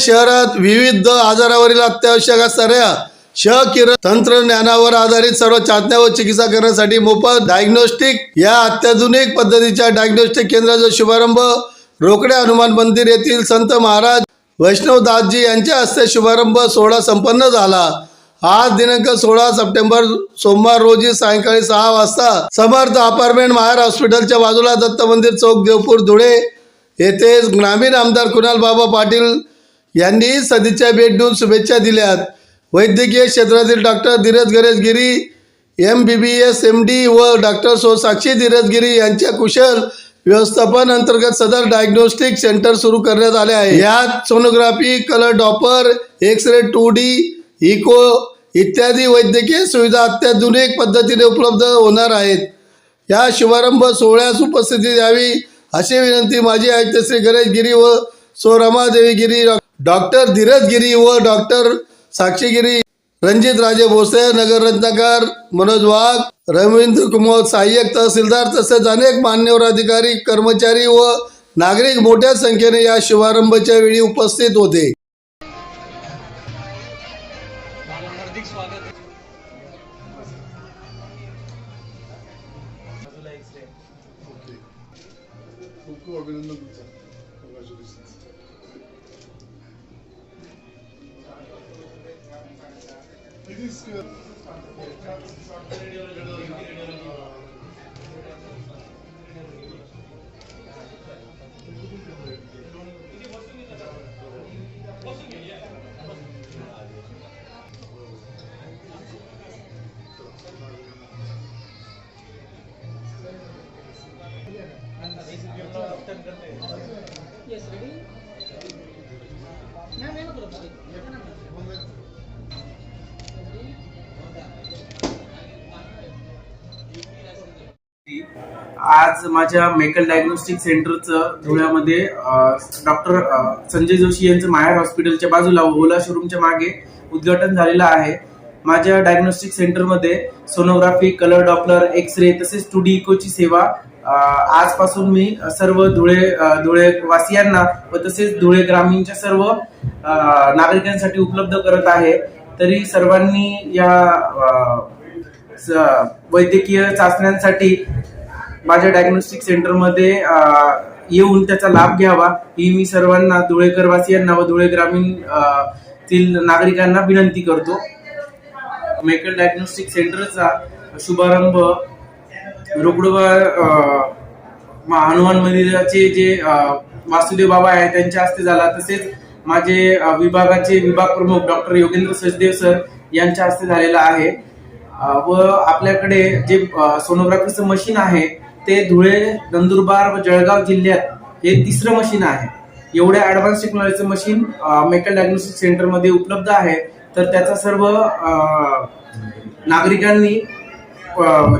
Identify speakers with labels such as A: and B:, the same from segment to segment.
A: शहरात विविध आजारावरील अत्यावश्यक असणाऱ्या क्ष किरण तंत्रज्ञानावर आधारित सर्व चाचण्या व चिकित्सा करण्यासाठी मोफत डायग्नोस्टिक या अत्याधुनिक पद्धतीच्या डायग्नोस्टिक केंद्राचा शुभारंभ रोकडे हनुमान मंदिर येथील संत महाराज वैष्णवदासजी यांच्या हस्ते शुभारंभ सोहळा संपन्न झाला. आज दिनांक सोळा सप्टेंबर सोमवार रोजी सायंकाळी सहा वाजता समर्थ अपार्टमेंट महार हॉस्पिटलच्या बाजूला दत्त मंदिर चौक देवपूर धुळे येथे ग्रामीण आमदार कुणाल बाबा पाटील यांनी सदिच्छा भेट देऊन शुभेच्छा दिल्यात. वैद्यकीय क्षेत्रातील doctor Dhiraj Ganeshgiri M B B S M D व डॉक्टर सो साक्षी धीरजगिरी यांच्या कुशल व्यवस्थापन अंतर्गत सदर डायग्नोस्टिक सेंटर सुरू करण्यात आले आहे. यात sonography colour Doppler X ray two D echo इत्यादी वैद्यकीय सुविधा अत्याधुनिक पद्धतीने उपलब्ध होणार आहेत. या शुभारंभ सोहळ्यास उपस्थिती द्यावी अशी विनंती माझी आयुक्त श्री गणेश गिरी व सो रमादेवी गिरी डॉक्टर धीरज गिरी व डॉक्टर साक्षी गिरी रणजित राजे भोसले नगर रत्नाकर मनोज वाघ रवींद्र कुमार सहाय्यक तहसीलदार तसेच अनेक मान्यवर अधिकारी कर्मचारी व नागरिक मोठ्या संख्येने या शुभारंभाच्या वेळी उपस्थित होते.
B: हार्दिक स्वागत आहे.
C: खूप खूप अभिनंदन für. Yes, ready? Ma'am, ma'am, ma'am.
D: आज माझ्या मेकल डायग्नोस्टिक सेंटरचं धुळ्यामध्ये डॉक्टर संजय जोशी यांचं माहेर हॉस्पिटलच्या बाजूला ओला शोरूमच्या मागे उद्घाटन झालेलं आहे. माझ्या डायग्नोस्टिक सेंटरमध्ये sonography colour Doppler X ray तसेच टू डी इकोची सेवा आजपासून मी सर्व धुळे धुळे वासियांना व तसेच धुळे ग्रामीणच्या सर्व नागरिकांसाठी उपलब्ध करत आहे. तरी सर्वांनी या स- वैद्यकीय चाचण्यांसाठी माझ्या डायग्नोस्टिक सेंटरमध्ये येऊन त्याचा लाभ घ्यावा ही मी सर्वांना धुळेकरवासियांना व धुळे ग्रामीण तील नागरिकांना विनंती करतो. मेकल डायग्नोस्टिक सेंटरचा शुभारंभ रोकडोबा मा- हनुमान मंदिराचे जे वासुदेव बाबा आहे त्यांच्या हस्ते झाला. तसेच माझे विभागाचे विभाग प्रमुख डॉक्टर योगेंद्र सचदेव सर यांच्या हस्ते झालेला आहे. व आपल्याकडे जे सोनोग्राफीचं मशीन आहे ते धुळे नंदुरबार व जळगाव जिल्ह्यात हे तिसरं मशीन आहे. एवढ्या ऍडव्हान्स टेक्नॉलॉजीचं मशीन मेकल डायग्नोस्टिक सेंटरमध्ये उपलब्ध आहे. तर त्याचा सर्व नागरिकांनी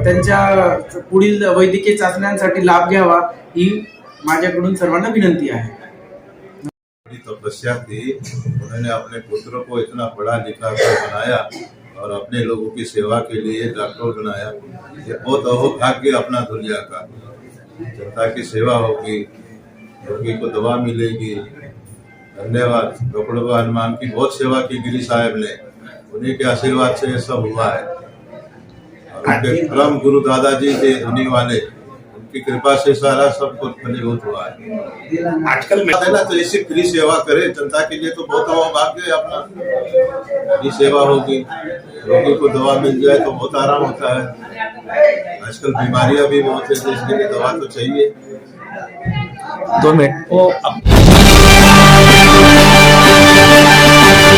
D: त्यांच्या पुढील वैद्यकीय चाचण्यांसाठी लाभ घ्यावा ही माझ्याकडून सर्वांना विनंती आहे.
E: तपस्या की उन्होंने अपने पुत्र को इतना बड़ा लिखा बनाया और अपने लोगों की सेवा के लिए डॉक्टर बनाया। ये बहुत अहोभाग्य अपना दुनिया का। जनता की सेवा होगी रोगी को दवा मिलेगी। धन्यवाद। डॉक्टर हनुमान की बहुत सेवा की गिरी साहेब ने। उन्हीं के आशीर्वाद से ये सब हुआ है। और उनके परम गुरु दादाजी के धुनी वाले उनकी कृपा से सारा सब कुछ फलीभूत हुआ है।
F: आजकल मैं
E: ना तो ऐसी फ्री सेवा करे जनता के लिए तो बहुत बड़ा भाग्य है अपना फ्री सेवा होगी। रोगी को दवा मिल जाए तो बहुत आराम होता है। आजकल बीमारियाँ भी बहुत है तो इसके लिए दवा तो चाहिए।
F: दो मिनट। वो